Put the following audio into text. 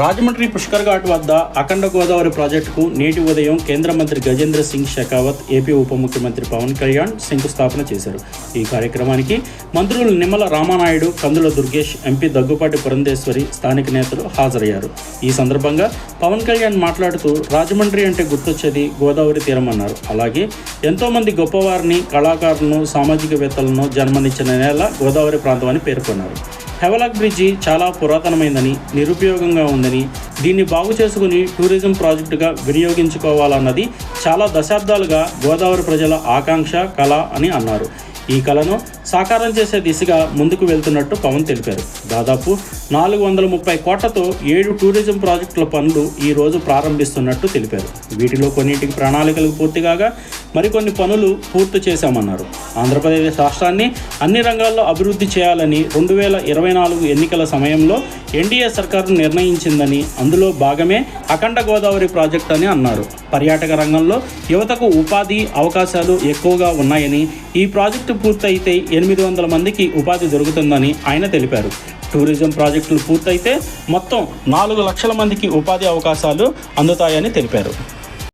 రాజమండ్రి పుష్కర్ ఘాట్ వద్ద అఖండ గోదావరి ప్రాజెక్టుకు నేటి ఉదయం కేంద్ర మంత్రి గజేంద్ర సింగ్ షెకావత్ ఏపీ ఉప ముఖ్యమంత్రి పవన్ కళ్యాణ్ శంకుస్థాపన చేశారు. ఈ కార్యక్రమానికి మంత్రులు నిమ్మల రామానాయుడు కందుల దుర్గేష్ ఎంపీ దగ్గుపాటి పురంధేశ్వరి స్థానిక నేతలు హాజరయ్యారు. ఈ సందర్భంగా పవన్ కళ్యాణ్ మాట్లాడుతూ రాజమండ్రి అంటే గుర్తొచ్చేది గోదావరి తీరం అన్నారు. అలాగే ఎంతోమంది గొప్పవారిని కళాకారులను సామాజికవేత్తలను జన్మనిచ్చిన నేల గోదావరి ప్రాంతం అని పేర్కొన్నారు. హెవలాక్ బ్రిడ్జి చాలా పురాతనమైందని నిరుపయోగంగా ఉందని దీన్ని బాగు చేసుకుని టూరిజం ప్రాజెక్టుగా వినియోగించుకోవాలన్నది చాలా దశాబ్దాలుగా గోదావరి ప్రజల ఆకాంక్ష కళ అని అన్నారు. ఈ కళను సాకారం చేసే దిశగా ముందుకు వెళ్తున్నట్టు పవన్ తెలిపారు. దాదాపు నాలుగు వందల ముప్పై కోట్లతో ఏడు టూరిజం ప్రాజెక్టుల పనులు ఈ రోజు ప్రారంభిస్తున్నట్టు తెలిపారు. వీటిలో కొన్నింటికి ప్రణాళికలు పూర్తి కాగా మరికొన్ని పనులు పూర్తి చేశామన్నారు. ఆంధ్రప్రదేశ్ రాష్ట్రాన్ని అన్ని రంగాల్లో అభివృద్ధి చేయాలని రెండు వేల ఇరవై నాలుగు ఎన్నికల సమయంలో ఎన్డీఏ సర్కారు నిర్ణయించిందని అందులో భాగమే అఖండ గోదావరి ప్రాజెక్ట్ అని అన్నారు. పర్యాటక రంగంలో యువతకు ఉపాధి అవకాశాలు ఎక్కువగా ఉన్నాయని ఈ ప్రాజెక్టు పూర్తయితే ఎనిమిది వందల మందికి ఉపాధి దొరుకుతుందని ఆయన తెలిపారు. టూరిజం ప్రాజెక్టులు పూర్తయితే మొత్తం నాలుగు లక్షల మందికి ఉపాధి అవకాశాలు అందుతాయని తెలిపారు.